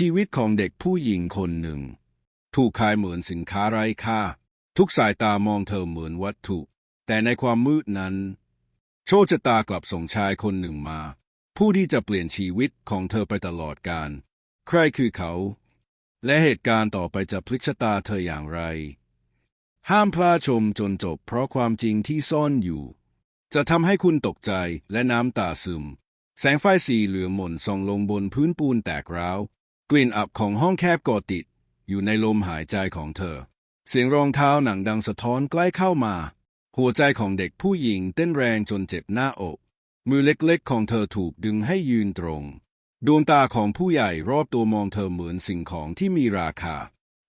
ชีวิตของเด็กผู้หญิงคนหนึ่ง ถูกขายเหมือนสินค้าไร้ค่า ทุกสายตามองเธอเหมือนวัตถุ แต่ในความมืดนั้น โชคชะตากลับส่งชายคนหนึ่งมา ผู้ที่จะเปลี่ยนชีวิตของเธอไปตลอดกาลใครคือเขา และเหตุการณ์ต่อไปจะพลิกชะตาเธออย่างไร ห้ามพลาดชมจนจบเพราะความจริงที่ซ่อนอยู่ จะทำให้คุณตกใจและน้ำตาซึม แสงไฟสีเหลืองหม่นส่องลงบนพื้นปูนแตกร้าว กลิ่นอับของห้องแคบก่อติด อยู่ในลมหายใจของเธอ เสียงรองเท้าหนังดังสะท้อนใกล้เข้ามา หัวใจของเด็กผู้หญิงเต้นแรงจนเจ็บหน้าอก มือเล็กๆของเธอถูกดึงให้ยืนตรง ดวงตาของผู้ใหญ่รอบตัวมองเธอเหมือนสิ่งของที่มีราคา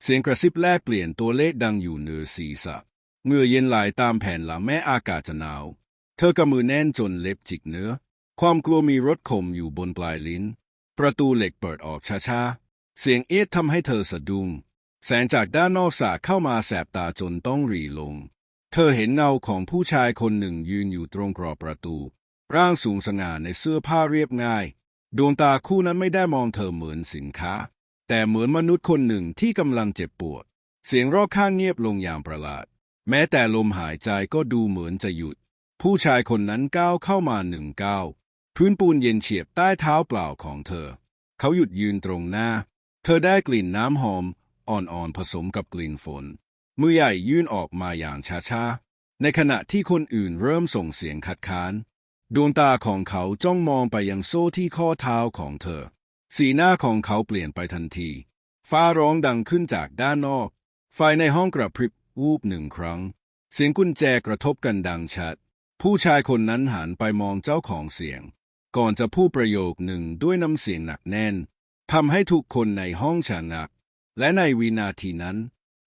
เสียงกระซิบแลกเปลี่ยนตัวเลขดังอยู่เหนือศีรษะเงื่อเย็นไหลตามแผ่นหลังแม้อากาศจะหนาว เธอกำมือแน่นจนเล็บจิกเนื้อ ความกลัวมีรถขมอยู่บนปลายลิ้น ประตูเหล็กเปิดออกช้าๆ เสียงเอียดทำให้เธอสะดุ้ง แสงจากด้านนอกสาดเข้ามาแสบตาจนต้องรีลง เธอเห็นเงาของผู้ชายคนหนึ่งยืนอยู่ตรงกรอบประตู ร่างสูงสง่าในเสื้อผ้าเรียบง่าย ดวงตาคู่นั้นไม่ได้มองเธอเหมือนสินค้า แต่เหมือนมนุษย์คนหนึ่งที่กำลังเจ็บปวด เสียงรอบข้างเงียบลงอย่างประหลาด แม้แต่ลมหายใจก็ดูเหมือนจะหยุด ผู้ชายคนนั้นก้าวเข้ามาหนึ่งก้าว พื้นปูนเย็นเฉียบใต้เท้าเปล่าของเธอ เขาหยุดยืนตรงหน้า เธอได้กลิ่นน้ำหอม อ่อนๆผสมกับกลิ่นฝน มือใหญ่ยื่นออกมาอย่างช้าๆ ในขณะที่คนอื่นเริ่มส่งเสียงคัดค้าน ดวงตาของเขาจ้องมองไปยังโซ่ที่ข้อเท้าของเธอ สีหน้าของเขาเปลี่ยนไปทันที ฟ้าร้องดังขึ้นจากด้านนอก ไฟในห้องกระพริบวูบหนึ่งครั้ง เสียงกุญแจกระทบกันดังชัด ผู้ชายคนนั้นหันไปมองเจ้าของเสียง ก่อนจะพูดประโยคหนึ่งด้วยน้ำเสียงหนักแน่นทำให้ทุกคนในห้องชะงัก และในวินาทีนั้น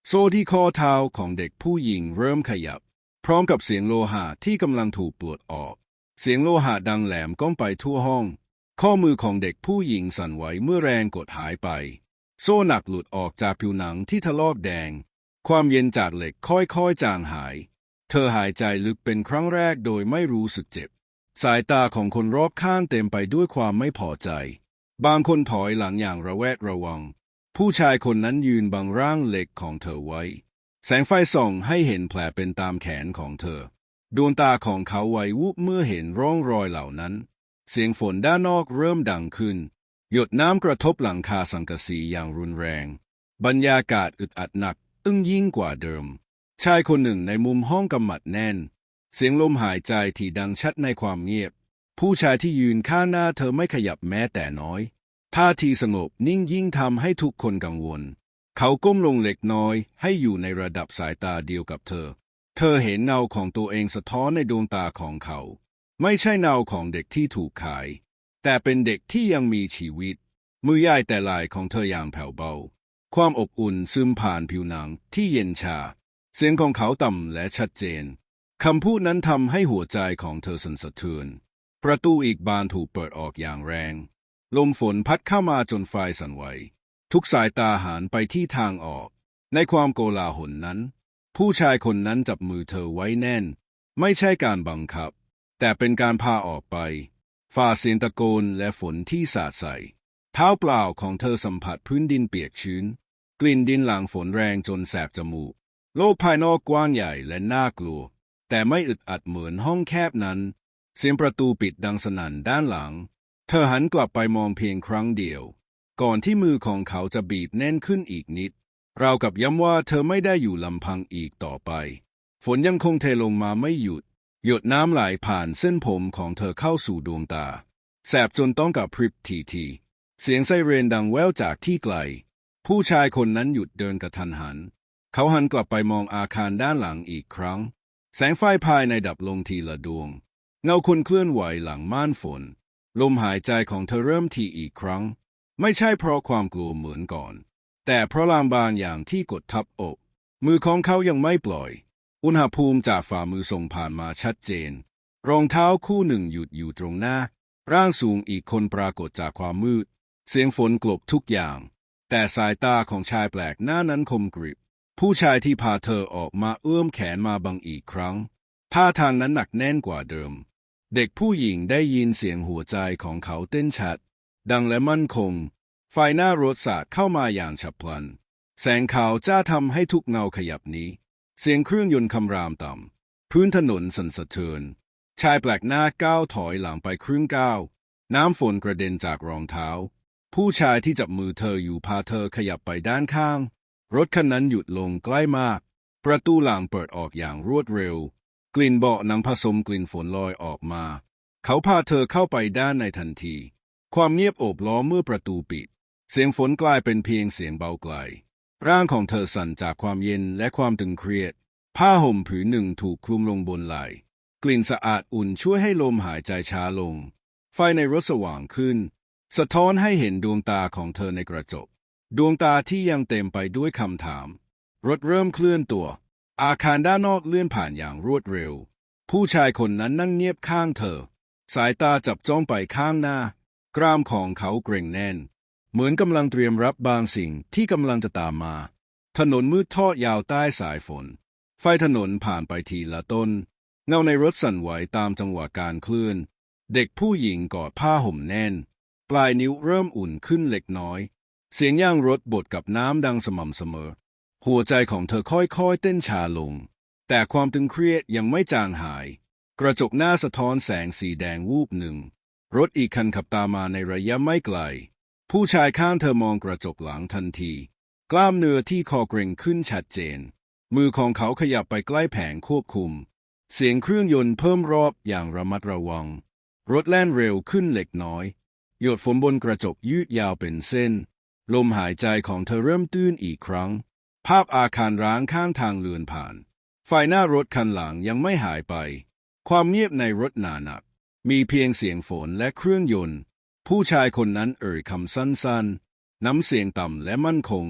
โซ่ที่ข้อเท้าของเด็กผู้หญิงเริ่มขยับ พร้อมกับเสียงโลหะที่กำลังถูกปลดออก เสียงโลหะดังแหลมก้องไปทั่วห้อง ข้อมือของเด็กผู้หญิงสั่นไหวเมื่อแรงกดหายไป โซ่หนักหลุดออกจากผิวหนังที่ทะลอกแดง ความเย็นจากเหล็กค่อยๆจางหาย เธอหายใจลึกเป็นครั้งแรกโดยไม่รู้สึกเจ็บ สายตาของคนรอบข้างเต็มไปด้วยความไม่พอใจ บางคนถอยหลังอย่างระแวดระวัง ผู้ชายคนนั้นยืนบังร่างเหล็กของเธอไว้ แสงไฟส่องให้เห็นแผลเป็นตามแขนของเธอ ดวงตาของเขาไหววุบเมื่อเห็นร่องรอยเหล่านั้น เสียงฝนด้านนอกเริ่มดังขึ้น หยดน้ำกระทบหลังคาสังกะสีอย่างรุนแรง บรรยากาศอึดอัดหนัก อึ้งยิ่งกว่าเดิม ชายคนหนึ่งในมุมห้องกำมัดแน่น เสียงลมหายใจที่ดังชัดในความเงียบ ผู้ชายที่ยืนข้างหน้าเธอไม่ขยับแม้แต่น้อยท่าทีสงบนิ่งยิ่งทำให้ทุกคนกังวล เขาก้มลงเล็กน้อย ให้อยู่ในระดับสายตาเดียวกับเธอ เธอเห็นเงาของตัวเองสะท้อนในดวงตาของเขา ไม่ใช่เงาของเด็กที่ถูกขาย แต่เป็นเด็กที่ยังมีชีวิต มือใหญ่แต่ลายของเธออย่างแผ่วเบา ความอบอุ่นซึมผ่านผิวหนังที่เย็นชา เสียงของเขาต่ำและชัดเจน คำพูดนั้นทำให้หัวใจของเธอสั่นสะเทือน ประตูอีกบานถูกเปิดออกอย่างแรง ลมฝนพัดเข้ามาจนไฟสั่นไหว ทุกสายตาหันไปที่ทางออก ในความโกลาหลนั้น ผู้ชายคนนั้นจับมือเธอไว้แน่น ไม่ใช่การบังคับ แต่เป็นการพาออกไป ฝ่าเสียงตะโกนและฝนที่สาดใส่ เท้าเปล่าของเธอสัมผัสพื้นดินเปียกชื้น กลิ่นดินหลังฝนแรงจนแสบจมูก โลกภายนอกกว้างใหญ่และน่ากลัว แต่ไม่อึดอัดเหมือนห้องแคบนั้น เสียงประตูปิดดังสนั่นด้านหลัง เธอหันกลับไปมองเพียงครั้งเดียว ก่อนที่มือของเขาจะบีบแน่นขึ้นอีกนิด เรากับย้ำว่าเธอไม่ได้อยู่ลำพังอีกต่อไป ฝนยังคงเทลงมาไม่หยุด หยดน้ำไหลผ่านเส้นผมของเธอเข้าสู่ดวงตา แสบจนต้องกับพริบทีทีเสียงไซเรนดังแว่วจากที่ไกล ผู้ชายคนนั้นหยุดเดินกระทันหัน เขาหันกลับไปมองอาคารด้านหลังอีกครั้ง แสงไฟภายในดับลงทีละดวง เงาคนเคลื่อนไหวหลังม่านฝน ลมหายใจของเธอเริ่มทีอีกครั้ง ไม่ใช่เพราะความกลัวเหมือนก่อน แต่เพราะลางบางอย่างที่กดทับอก มือของเขายังไม่ปล่อย อุณหภูมิจากฝ่ามือส่งผ่านมาชัดเจน รองเท้าคู่หนึ่งหยุดอยู่ตรงหน้า ร่างสูงอีกคนปรากฏจากความมืด เสียงฝนกลบทุกอย่าง แต่สายตาของชายแปลกหน้านั้นคมกริบ ผู้ชายที่พาเธอออกมาเอื้อมแขนมาบังอีกครั้งท่าทางนั้นหนักแน่นกว่าเดิม เด็กผู้หญิงได้ยินเสียงหัวใจของเขาเต้นชัด ดังและมั่นคง ไฟหน้ารถสาดเข้ามาอย่างฉับพลัน แสงขาวจ้าทำให้ทุกเงาขยับนี้ เสียงเครื่องยนต์คำรามต่ำ พื้นถนนสั่นสะเทือน ชายแปลกหน้าก้าวถอยหลังไปครึ่งก้าว น้ำฝนกระเด็นจากรองเท้า ผู้ชายที่จับมือเธออยู่พาเธอขยับไปด้านข้าง รถคันนั้นหยุดลงใกล้มาก ประตูหลังเปิดออกอย่างรวดเร็ว กลิ่นเบาะหนังผสมกลิ่นฝนลอยออกมา เขาพาเธอเข้าไปด้านในทันที ความเงียบโอบล้อมเมื่อประตูปิด เสียงฝนกลายเป็นเพียงเสียงเบาไกล ร่างของเธอสั่นจากความเย็นและความตึงเครียด ผ้าห่มผืนหนึ่งถูกคลุมลงบนไหล่กลิ่นสะอาดอุ่นช่วยให้ลมหายใจช้าลง ไฟในรถสว่างขึ้น สะท้อนให้เห็นดวงตาของเธอในกระจก ดวงตาที่ยังเต็มไปด้วยคำถาม รถเริ่มเคลื่อนตัว อาคารด้านนอกเลื่อนผ่านอย่างรวดเร็ว ผู้ชายคนนั้นนั่งเงียบข้างเธอ สายตาจับจ้องไปข้างหน้า กรามของเขาเกร็งแน่น เหมือนกำลังเตรียมรับบางสิ่งที่กำลังจะตามมา ถนนมืดทอดยาวใต้สายฝน ไฟถนนผ่านไปทีละต้น เงาในรถสั่นไหวตามจังหวะการเคลื่อน เด็กผู้หญิงกอดผ้าห่มแน่น ปลายนิ้วเริ่มอุ่นขึ้นเล็กน้อย เสียงย่างรถบดกับน้ำดังสม่ำเสมอ หัวใจของเธอค่อยๆ เต้นช้าลง แต่ความตึงเครียดยังไม่จางหาย กระจกหน้าสะท้อนแสงสีแดงวูบหนึ่ง รถอีกคันขับตามมาในระยะไม่ไกล ผู้ชายข้างเธอมองกระจกหลังทันที กล้ามเนื้อที่คอเกร็งขึ้นชัดเจน มือของเขาขยับไปใกล้แผงควบคุม เสียงเครื่องยนต์เพิ่มรอบอย่างระมัดระวัง รถแล่นเร็วขึ้นเล็กน้อย หยดฝนบนกระจกยืดยาวเป็นเส้น ลมหายใจของเธอเริ่มตื้นอีกครั้ง ภาพอาคารร้างข้างทางเลือนผ่าน ไฟหน้ารถคันหลังยังไม่หายไป ความเงียบในรถหนาหนัก มีเพียงเสียงฝนและเครื่องยนต์ ผู้ชายคนนั้นเอ่ยคำสั้นๆ น้ำเสียงต่ำและมั่นคง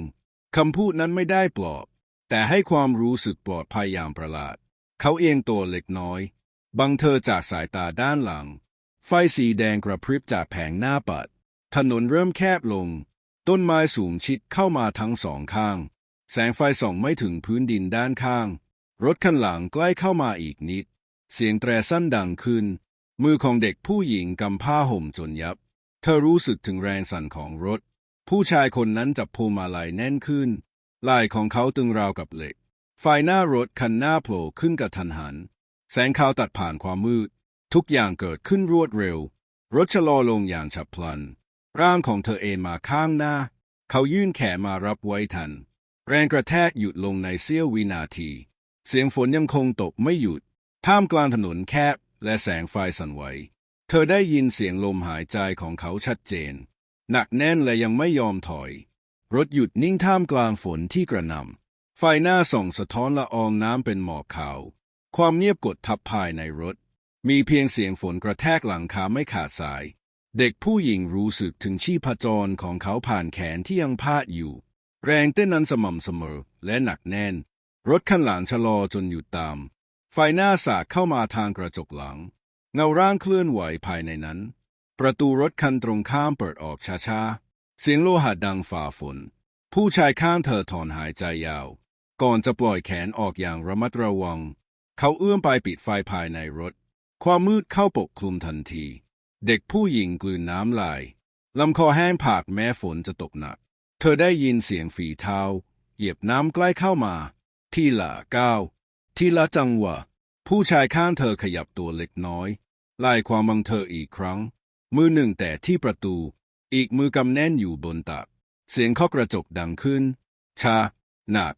คำพูดนั้นไม่ได้ปลอบ แต่ให้ความรู้สึกปลอดภัยอย่างประหลาด เขาเอียงตัวเล็กน้อย บังเธอจากสายตาด้านหลัง ไฟสีแดงกระพริบจากแผงหน้าปัด ถนนเริ่มแคบลง ต้นไม้สูงชิดเข้ามาทั้งสองข้าง แสงไฟส่องไม่ถึงพื้นดินด้านข้าง รถคันหลังใกล้เข้ามาอีกนิด เสียงแตรสั้นดังขึ้น มือของเด็กผู้หญิงกำผ้าห่มจนยับ เธอรู้สึกถึงแรงสั่นของรถ ผู้ชายคนนั้นจับพวงมาลัยแน่นขึ้นไหล่ของเขาตึงราวกับเหล็ก ไฟหน้ารถคันหน้าโผล่ขึ้นกระทันหัน แสงขาวตัดผ่านความมืด ทุกอย่างเกิดขึ้นรวดเร็ว รถชะลอลงอย่างฉับพลัน ร่างของเธอเอนมาข้างหน้า เขายื่นแขนมารับไว้ทัน แรงกระแทกหยุดลงในเสี้ยววินาที เสียงฝนยังคงตกไม่หยุด ท่ามกลางถนนแคบและแสงไฟสั่นไหว เธอได้ยินเสียงลมหายใจของเขาชัดเจน หนักแน่นและยังไม่ยอมถอย รถหยุดนิ่งท่ามกลางฝนที่กระหน่ำไฟหน้าส่องสะท้อนละอองน้ำเป็นหมอกขาว ความเงียบกดทับภายในรถ มีเพียงเสียงฝนกระแทกหลังคาไม่ขาดสาย เด็กผู้หญิงรู้สึกถึงชีพจรของเขาผ่านแขนที่ยังพาดอยู่ แรงเต้นนั้นสม่ำเสมอและหนักแน่น รถคันหลังชะลอจนหยุดตาม ไฟหน้าสาดเข้ามาทางกระจกหลัง เงาร่างเคลื่อนไหวภายในนั้น ประตูรถคันตรงข้ามเปิดออกช้าๆ เสียงโลหะดังฝ่าฝน ผู้ชายข้างเธอถอนหายใจยาว ก่อนจะปล่อยแขนออกอย่างระมัดระวัง เขาเอื้อมไปปิดไฟภายในรถ ความมืดเข้าปกคลุมทันที เด็กผู้หญิงกลืนน้ำลายลำคอแห้งผากแม้ฝนจะตกหนัก เธอได้ยินเสียงฝีเท้า เหยียบน้ำใกล้เข้ามา ทีละก้าวทีละจังหวะ ผู้ชายข้างเธอขยับตัวเล็กน้อยไล่ความบังเธออีกครั้ง มือหนึ่งแต่ที่ประตู อีกมือกำแน่นอยู่บนตัก เสียงเคาะกระจกดังขึ้น ชา หนัก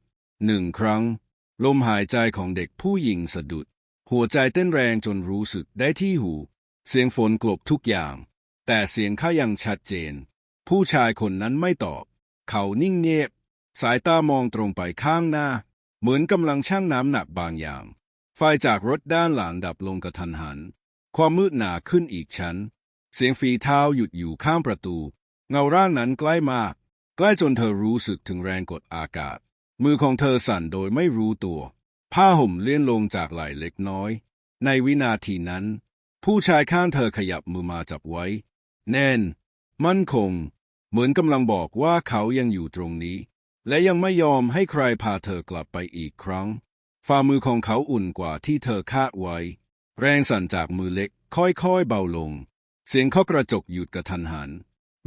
หนึ่งครั้ง ลมหายใจของเด็กผู้หญิงสะดุด หัวใจเต้นแรงจนรู้สึกได้ที่หู เสียงฝนกลบทุกอย่าง แต่เสียงข้ายังชัดเจน ผู้ชายคนนั้นไม่ตอบ เขานิ่งเงียบ สายตามองตรงไปข้างหน้า เหมือนกำลังชั่งน้ำหนักบางอย่าง ไฟจากรถด้านหลังดับลงกระทันหัน ความมืดหนาขึ้นอีกชั้น เสียงฝีเท้าหยุดอยู่ข้างประตู เงาร่างนั้นใกล้มาก ใกล้จนเธอรู้สึกถึงแรงกดอากาศ มือของเธอสั่นโดยไม่รู้ตัว ผ้าห่มเลื่อนลงจากไหล่เล็กน้อย ในวินาทีนั้น ผู้ชายข้างเธอขยับมือมาจับไว้ แน่น มั่นคง เหมือนกำลังบอกว่าเขายังอยู่ตรงนี้ และยังไม่ยอมให้ใครพาเธอกลับไปอีกครั้ง ฝ่ามือของเขาอุ่นกว่าที่เธอคาดไว้ แรงสั่นจากมือเล็กค่อยๆเบาลง เสียงเคาะกระจกหยุดกระทันหัน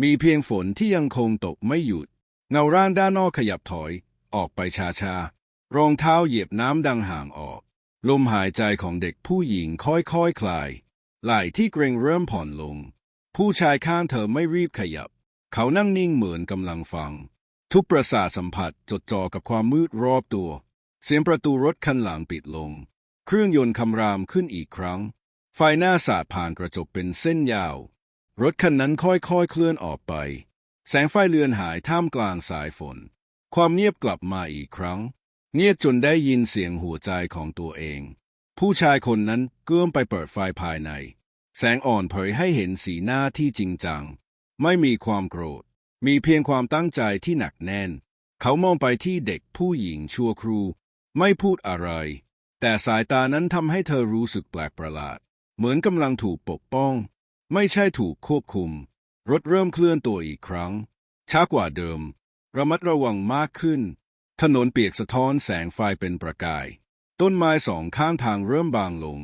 มีเพียงฝนที่ยังคงตกไม่หยุด เงาร่างด้านนอกขยับถอย ออกไปช้าๆรองเท้าเหยียบน้ำดังห่างออก ลมหายใจของเด็กผู้หญิงค่อยๆคคลาย ไหล่ที่เกรงเริ่มผ่อนลง ผู้ชายข้างเธอไม่รีบขยับ เขานั่งนิ่งเหมือนกำลังฟัง ทุกประสาทสัมผัสจดจ่อกับความมืดรอบตัว เสียงประตูรถคันหลังปิดลง เครื่องยนต์คำรามขึ้นอีกครั้ง ไฟหน้าสาดผ่านกระจกเป็นเส้นยาว รถคันนั้นค่อยๆเคลื่อนออกไป แสงไฟเลือนหายท่ามกลางสายฝน ความเงียบกลับมาอีกครั้ง เงียบจนได้ยินเสียงหัวใจของตัวเอง ผู้ชายคนนั้นเกื้อมไปเปิดไฟภายใน แสงอ่อนเผยให้เห็นสีหน้าที่จริงจัง ไม่มีความโกรธ มีเพียงความตั้งใจที่หนักแน่น เขามองไปที่เด็กผู้หญิงชั่วครู ไม่พูดอะไร แต่สายตานั้นทำให้เธอรู้สึกแปลกประหลาด เหมือนกำลังถูกปกป้อง ไม่ใช่ถูกควบคุม รถเริ่มเคลื่อนตัวอีกครั้ง ช้ากว่าเดิม ระมัดระวังมากขึ้น ถนนเปียกสะท้อนแสงไฟเป็นประกาย ต้นไม้สองข้างทางเริ่มบางลง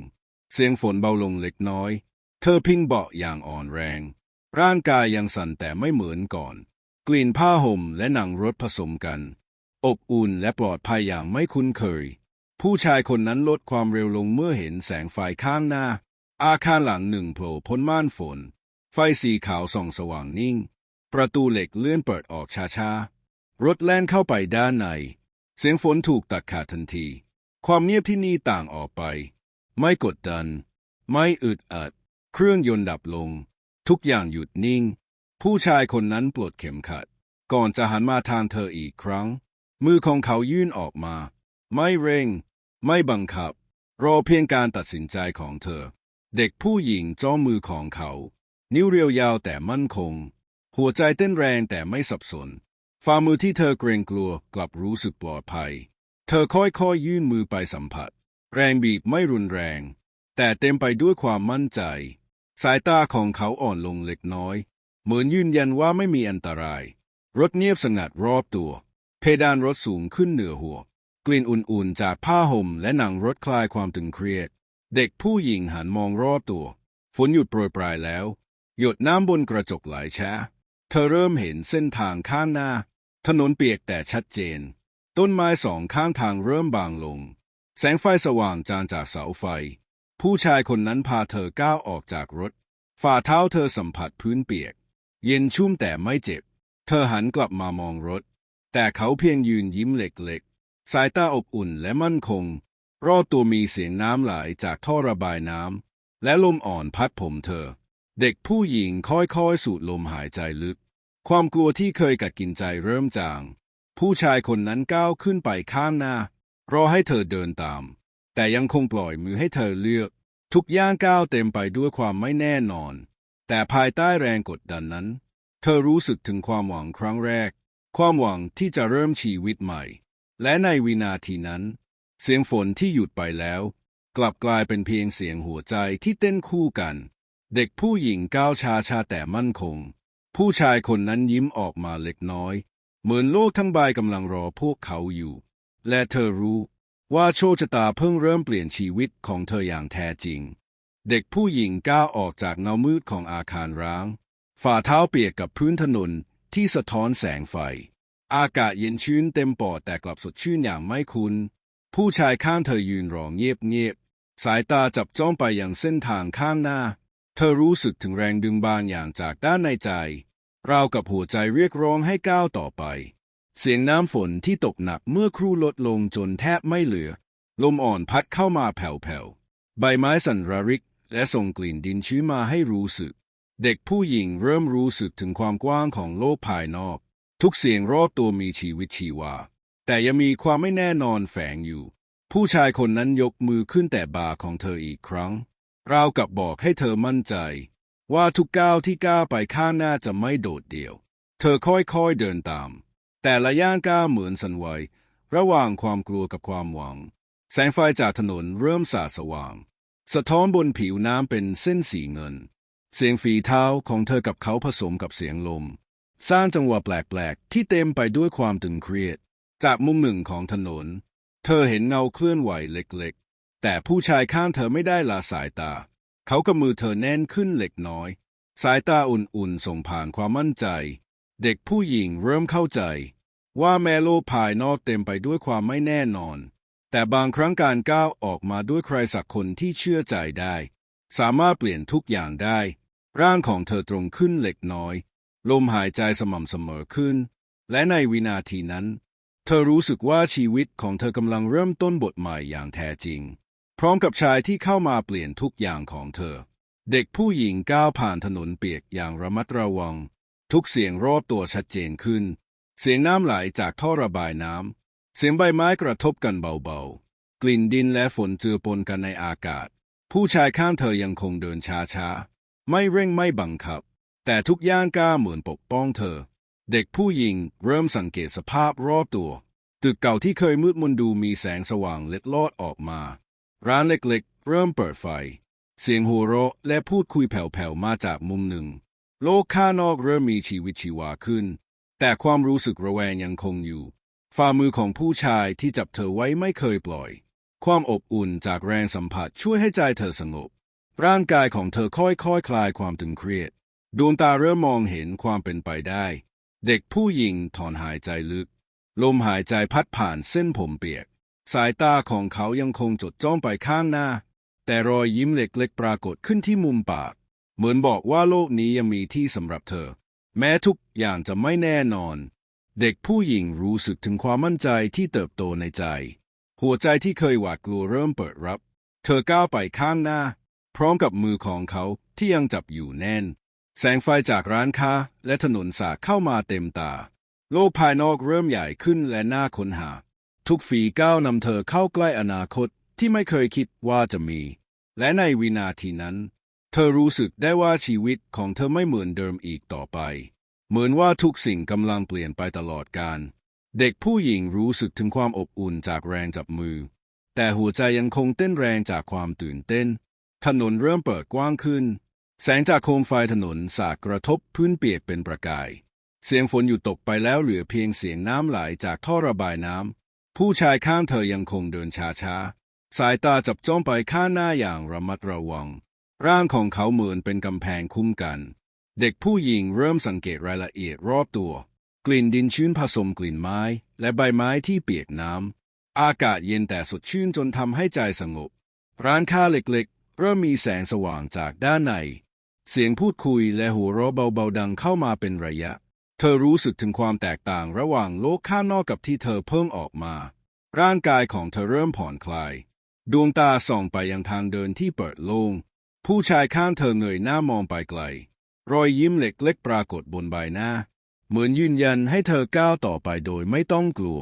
เสียงฝนเบาลงเล็กน้อย เธอพิงเบาะอย่างอ่อนแรง ร่างกายยังสั่นแต่ไม่เหมือนก่อน กลิ่นผ้าห่มและหนังรถผสมกัน อบอุ่นและปลอดภัยอย่างไม่คุ้นเคย ผู้ชายคนนั้นลดความเร็วลงเมื่อเห็นแสงไฟข้างหน้า อาคารหลังหนึ่งโผล่พ้นม่านฝน ไฟสีขาวส่องสว่างนิ่ง ประตูเหล็กเลื่อนเปิดออกช้าๆรถแล่นเข้าไปด้านใน เสียงฝนถูกตัดขาดทันที ความเงียบที่นี่ต่างออกไป ไม่กดดัน ไม่อึดอัด เครื่องยนต์ดับลง ทุกอย่างหยุดนิ่ง ผู้ชายคนนั้นปลดเข็มขัด ก่อนจะหันมาทางเธออีกครั้ง มือของเขายื่นออกมา ไม่เร่ง ไม่บังคับ รอเพียงการตัดสินใจของเธอ เด็กผู้หญิงจ้อมือของเขา นิ้วเรียวยาวแต่มั่นคง หัวใจเต้นแรงแต่ไม่สับสนฝ่ามือที่เธอเกรงกลัวกลับรู้สึกปลอดภัย เธอค่อยๆยื่นมือไปสัมผัส แรงบีบไม่รุนแรง แต่เต็มไปด้วยความมั่นใจ สายตาของเขาอ่อนลงเล็กน้อย เหมือนยืนยันว่าไม่มีอันตราย รถเงียบสงัดรอบตัว เพดานรถสูงขึ้นเหนือหัว กลิ่นอุ่นๆ จากผ้าห่มและหนังรถคลายความตึงเครียด เด็กผู้หญิงหันมองรอบตัว ฝนหยุดโปรยปลายแล้ว หยดน้ำบนกระจกไหลช้า เธอเริ่มเห็นเส้นทางข้างหน้า ถนนเปียกแต่ชัดเจน ต้นไม้สองข้างทางเริ่มบางลง แสงไฟสว่างจางจากเสาไฟ ผู้ชายคนนั้นพาเธอก้าวออกจากรถ ฝ่าเท้าเธอสัมผัสพื้นเปียก เย็นชุ่มแต่ไม่เจ็บ เธอหันกลับมามองรถ แต่เขาเพียงยืนยิ้มเล็กๆ สายตาอบอุ่นและมั่นคง รอบตัวมีเสียงน้ำไหลจากท่อระบายน้ำและลมอ่อนพัดผมเธอ เด็กผู้หญิงค่อยๆ สูดลมหายใจลึก ความกลัวที่เคยกัดกินใจเริ่มจาง ผู้ชายคนนั้นก้าวขึ้นไปข้างหน้า รอให้เธอเดินตาม แต่ยังคงปล่อยมือให้เธอเลือก ทุกย่างก้าวเต็มไปด้วยความไม่แน่นอน แต่ภายใต้แรงกดดันนั้น เธอรู้สึกถึงความหวังครั้งแรก ความหวังที่จะเริ่มชีวิตใหม่ และในวินาทีนั้น เสียงฝนที่หยุดไปแล้ว กลับกลายเป็นเพียงเสียงหัวใจที่เต้นคู่กัน เด็กผู้หญิงก้าวชาชาแต่มั่นคง ผู้ชายคนนั้นยิ้มออกมาเล็กน้อย เหมือนโลกทั้งใบกำลังรอพวกเขาอยู่ และเธอรู้ว่าโชคชะตาเพิ่งเริ่มเปลี่ยนชีวิตของเธออย่างแท้จริง เด็กผู้หญิงก้าวออกจากเงามืดของอาคารร้าง ฝ่าเท้าเปียกกับพื้นถนนที่สะท้อนแสงไฟ อากาศเย็นชื้นเต็มปอดแต่กลับสดชื่นอย่างไม่คุ้น ผู้ชายข้างเธอยืนรอเงียบๆสายตาจับจ้องไปยังเส้นทางข้างหน้า เธอรู้สึกถึงแรงดึงบางอย่างจากด้านในใจ ราวกับหัวใจเรียกร้องให้ก้าวต่อไป เสียงน้ำฝนที่ตกหนักเมื่อครู่ลดลงจนแทบไม่เหลือ ลมอ่อนพัดเข้ามาแผ่วๆ ใบไม้สั่นระริก และส่งกลิ่นดินชื้นมาให้รู้สึก เด็กผู้หญิงเริ่มรู้สึกถึงความกว้างของโลกภายนอก ทุกเสียงรอบตัวมีชีวิตชีวา แต่ยังมีความไม่แน่นอนแฝงอยู่ ผู้ชายคนนั้นยกมือขึ้นแต่บ่าของเธออีกครั้ง ราวกับบอกให้เธอมั่นใจ ว่าทุกก้าวที่ก้าวไปข้างหน้าจะไม่โดดเดี่ยว เธอค่อยๆเดินตาม แต่ละย่างก้าวเหมือนสันไหวระหว่างความกลัวกับความหวัง แสงไฟจากถนนเริ่มสาดสว่าง สะท้อนบนผิวน้ำเป็นเส้นสีเงิน เสียงฝีเท้าของเธอกับเขาผสมกับเสียงลม สร้างจังหวะแปลกๆ ที่เต็มไปด้วยความตึงเครียด จากมุมหนึ่งของถนน เธอเห็นเงาเคลื่อนไหวเล็กๆ แต่ผู้ชายข้างเธอไม่ได้ละสายตา เขากับมือเธอแน่นขึ้นเล็กน้อย สายตาอุ่นๆ ส่งผ่านความมั่นใจ เด็กผู้หญิงเริ่มเข้าใจ ว่าแม้โลกภายนอกเต็มไปด้วยความไม่แน่นอน แต่บางครั้งการก้าวออกมาด้วยใครสักคนที่เชื่อใจได้ สามารถเปลี่ยนทุกอย่างได้ ร่างของเธอตรงขึ้นเล็กน้อย ลมหายใจสม่ำเสมอขึ้น และในวินาทีนั้น เธอรู้สึกว่าชีวิตของเธอกำลังเริ่มต้นบทใหม่อย่างแท้จริง พร้อมกับชายที่เข้ามาเปลี่ยนทุกอย่างของเธอ เด็กผู้หญิงก้าวผ่านถนนเปียกอย่างระมัดระวัง ทุกเสียงรอบตัวชัดเจนขึ้น เสียงน้ำไหลจากท่อระบายน้ำ เสียงใบไม้กระทบกันเบาๆ กลิ่นดินและฝนเจือปนกันในอากาศ ผู้ชายข้างเธอยังคงเดินช้าๆ ไม่เร่งไม่บังคับ แต่ทุกย่างก้าวเหมือนปกป้องเธอ เด็กผู้หญิงเริ่มสังเกตสภาพรอบตัวตึกเก่าที่เคยมืดมนดูมีแสงสว่างเล็ดลอดออกมา ร้านเล็กๆ เริ่มเปิดไฟ เสียงหัวเราะและพูดคุยแผ่วๆ มาจากมุมหนึ่ง โลกข้างนอกเริ่มมีชีวิตชีวาขึ้น แต่ความรู้สึกระแวงยังคงอยู่ ฝ่ามือของผู้ชายที่จับเธอไว้ไม่เคยปล่อย ความอบอุ่นจากแรงสัมผัสช่วยให้ใจเธอสงบ ร่างกายของเธอค่อยๆคคลายความตึงเครียด ดวงตาเริ่มมองเห็นความเป็นไปได้ เด็กผู้หญิงถอนหายใจลึก ลมหายใจพัดผ่านเส้นผมเปียก สายตาของเขายังคงจดจ้องไปข้างหน้า แต่รอยยิ้มเล็กๆปรากฏขึ้นที่มุมปาก เหมือนบอกว่าโลกนี้ยังมีที่สำหรับเธอ แม้ทุกอย่างจะไม่แน่นอน เด็กผู้หญิงรู้สึกถึงความมั่นใจที่เติบโตในใจ หัวใจที่เคยหวาดกลัวเริ่มเปิดรับ เธอก้าวไปข้างหน้า พร้อมกับมือของเขาที่ยังจับอยู่แน่น แสงไฟจากร้านค้าและถนนสาเข้ามาเต็มตา โลกภายนอกเริ่มใหญ่ขึ้นและน่าค้นหา ทุกฝีก้าวนำเธอเข้าใกล้อนาคตที่ไม่เคยคิดว่าจะมี และในวินาทีนั้น เธอรู้สึกได้ว่าชีวิตของเธอไม่เหมือนเดิมอีกต่อไป เหมือนว่าทุกสิ่งกำลังเปลี่ยนไปตลอดกาลเด็กผู้หญิงรู้สึกถึงความอบอุ่นจากแรงจับมือ แต่หัวใจยังคงเต้นแรงจากความตื่นเต้น ถนนเริ่มเปิดกว้างขึ้น แสงจากโคมไฟถนนสาดกระทบพื้นเปียกเป็นประกาย เสียงฝนอยู่ตกไปแล้วเหลือเพียงเสียงน้ำไหลจากท่อระบายน้ำ ผู้ชายข้างเธอยังคงเดินช้าๆ สายตาจับจ้องไปข้างหน้าอย่างระมัดระวัง ร่างของเขาเหมือนเป็นกำแพงคุ้มกัน เด็กผู้หญิงเริ่มสังเกตรายละเอียดรอบตัว กลิ่นดินชื้นผสมกลิ่นไม้ และใบไม้ที่เปียกน้ำ อากาศเย็นแต่สดชื่นจนทำให้ใจสงบ ร้านค้าเล็กๆ เริ่มมีแสงสว่างจากด้านใน เสียงพูดคุยและหัวเราะเบาๆดังเข้ามาเป็นระยะ เธอรู้สึกถึงความแตกต่างระหว่างโลกข้างนอกกับที่เธอเพิ่งออกมา ร่างกายของเธอเริ่มผ่อนคลาย ดวงตาส่องไปยังทางเดินที่เปิดโล่ง ผู้ชายข้างเธอเงยหน้ามองไปไกล รอยยิ้มเล็กๆปรากฏบนใบหน้า เหมือนยืนยันให้เธอก้าวต่อไปโดยไม่ต้องกลัว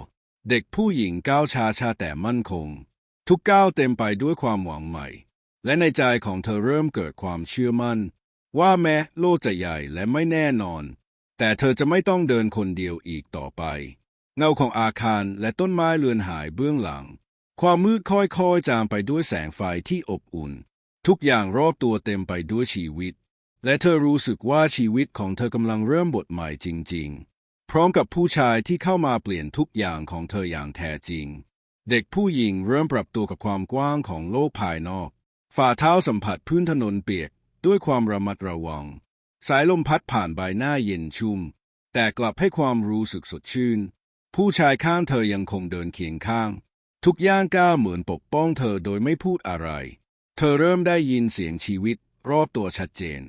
เด็กผู้หญิงก้าวช้าชาแต่มั่นคง ทุกก้าวเต็มไปด้วยความหวังใหม่ และในใจของเธอเริ่มเกิดความเชื่อมั่น ว่าแม้โลกจะใหญ่และไม่แน่นอน แต่เธอจะไม่ต้องเดินคนเดียวอีกต่อไป เงาของอาคารและต้นไม้เลือนหายเบื้องหลัง ความมืดค่อยๆจางไปด้วยแสงไฟที่อบอุ่น ทุกอย่างรอบตัวเต็มไปด้วยชีวิต และเธอรู้สึกว่าชีวิตของเธอกำลังเริ่มบทใหม่จริง ๆ พร้อมกับผู้ชายที่เข้ามาเปลี่ยนทุกอย่างของเธออย่างแท้จริง เด็กผู้หญิงเริ่มปรับตัวกับความกว้างของโลกภายนอก ฝ่าเท้าสัมผัสพื้นถนนเปียกด้วยความระมัดระวัง สายลมพัดผ่านใบหน้าเย็นชุ่ม แต่กลับให้ความรู้สึกสดชื่น ผู้ชายข้างเธอยังคงเดินเคียงข้าง ทุกย่างก้าวเหมือนปกป้องเธอโดยไม่พูดอะไร เธอเริ่มได้ยินเสียงชีวิตรอบตัวชัดเจน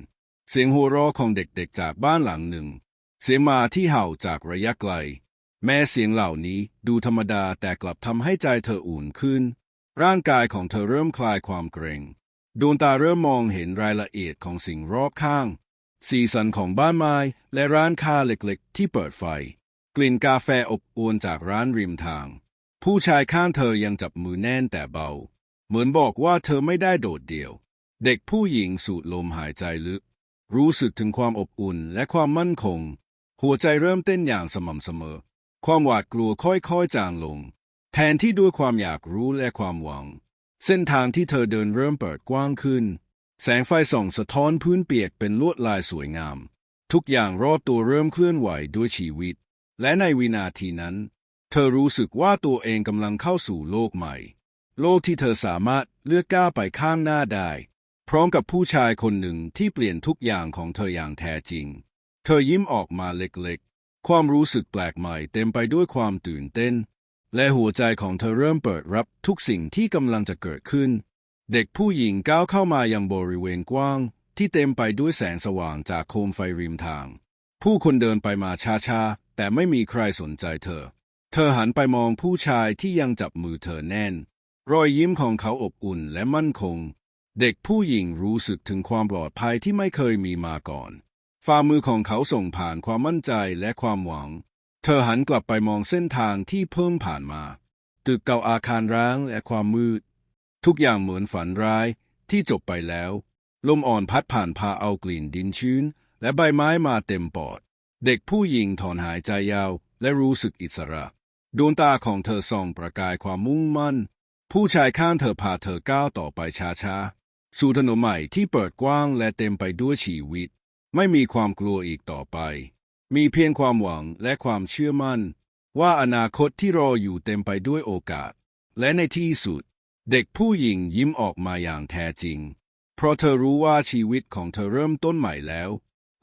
เสียงหัวเราะของเด็กๆจากบ้านหลังหนึ่ง เสียงมาที่เห่าจากระยะไกล แม้เสียงเหล่านี้ดูธรรมดาแต่กลับทำให้ใจเธออุ่นขึ้น ร่างกายของเธอเริ่มคลายความเกรงดวงตาเริ่มมองเห็นรายละเอียดของสิ่งรอบข้าง สีสันของบ้านไม้และร้านค้าเล็กๆ ที่เปิดไฟ กลิ่นกาแฟอบอวนจากร้านริมทาง ผู้ชายข้างเธอยังจับมือแน่นแต่เบา เหมือนบอกว่าเธอไม่ได้โดดเดี่ยว เด็กผู้หญิงสูดลมหายใจลึก รู้สึกถึงความอบอุ่นและความมั่นคง หัวใจเริ่มเต้นอย่างสม่ำเสมอ ความหวาดกลัวค่อยๆจางลง แทนที่ด้วยความอยากรู้และความหวัง เส้นทางที่เธอเดินเริ่มเปิดกว้างขึ้น แสงไฟส่องสะท้อนพื้นเปียกเป็นลวดลายสวยงาม ทุกอย่างรอบตัวเริ่มเคลื่อนไหวด้วยชีวิต และในวินาทีนั้น เธอรู้สึกว่าตัวเองกำลังเข้าสู่โลกใหม่ โลกที่เธอสามารถเลือกก้าวไปข้างหน้าได้ พร้อมกับผู้ชายคนหนึ่งที่เปลี่ยนทุกอย่างของเธออย่างแท้จริง เธอยิ้มออกมาเล็กๆ ความรู้สึกแปลกใหม่เต็มไปด้วยความตื่นเต้น และหัวใจของเธอเริ่มเปิดรับทุกสิ่งที่กำลังจะเกิดขึ้น เด็กผู้หญิงก้าวเข้ามายังบริเวณกว้าง ที่เต็มไปด้วยแสงสว่างจากโคมไฟริมทาง ผู้คนเดินไปมาช้าๆ แต่ไม่มีใครสนใจเธอ เธอหันไปมองผู้ชายที่ยังจับมือเธอแน่น รอยยิ้มของเขาอบอุ่นและมั่นคง เด็กผู้หญิงรู้สึกถึงความปลอดภัยที่ไม่เคยมีมาก่อน ฝ่ามือของเขาส่งผ่านความมั่นใจและความหวัง เธอหันกลับไปมองเส้นทางที่เพิ่มผ่านมา ตึกเก่าอาคารร้างและความมืด ทุกอย่างเหมือนฝันร้ายที่จบไปแล้ว ลมอ่อนพัดผ่านพาเอากลิ่นดินชื้น และใบไม้มาเต็มปอด เด็กผู้หญิงถอนหายใจยาวและรู้สึกอิสระดวงตาของเธอส่องประกายความมุ่งมั่น ผู้ชายข้างเธอพาเธอก้าวต่อไปช้าๆ สู่ถนนใหม่ที่เปิดกว้างและเต็มไปด้วยชีวิต ไม่มีความกลัวอีกต่อไป มีเพียงความหวังและความเชื่อมั่น ว่าอนาคตที่รออยู่เต็มไปด้วยโอกาส และในที่สุด เด็กผู้หญิงยิ้มออกมาอย่างแท้จริง เพราะเธอรู้ว่าชีวิตของเธอเริ่มต้นใหม่แล้ว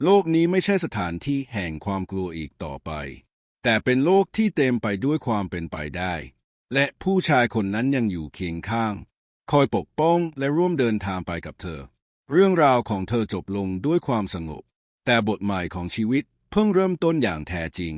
โลกนี้ไม่ใช่สถานที่แห่งความกลัวอีกต่อไป แต่เป็นโลกที่เต็มไปด้วยความเป็นไปได้ และผู้ชายคนนั้นยังอยู่เคียงข้าง คอยปกป้องและร่วมเดินทางไปกับเธอ เรื่องราวของเธอจบลงด้วยความสงบ แต่บทใหม่ของชีวิตเพิ่งเริ่มต้นอย่างแท้จริง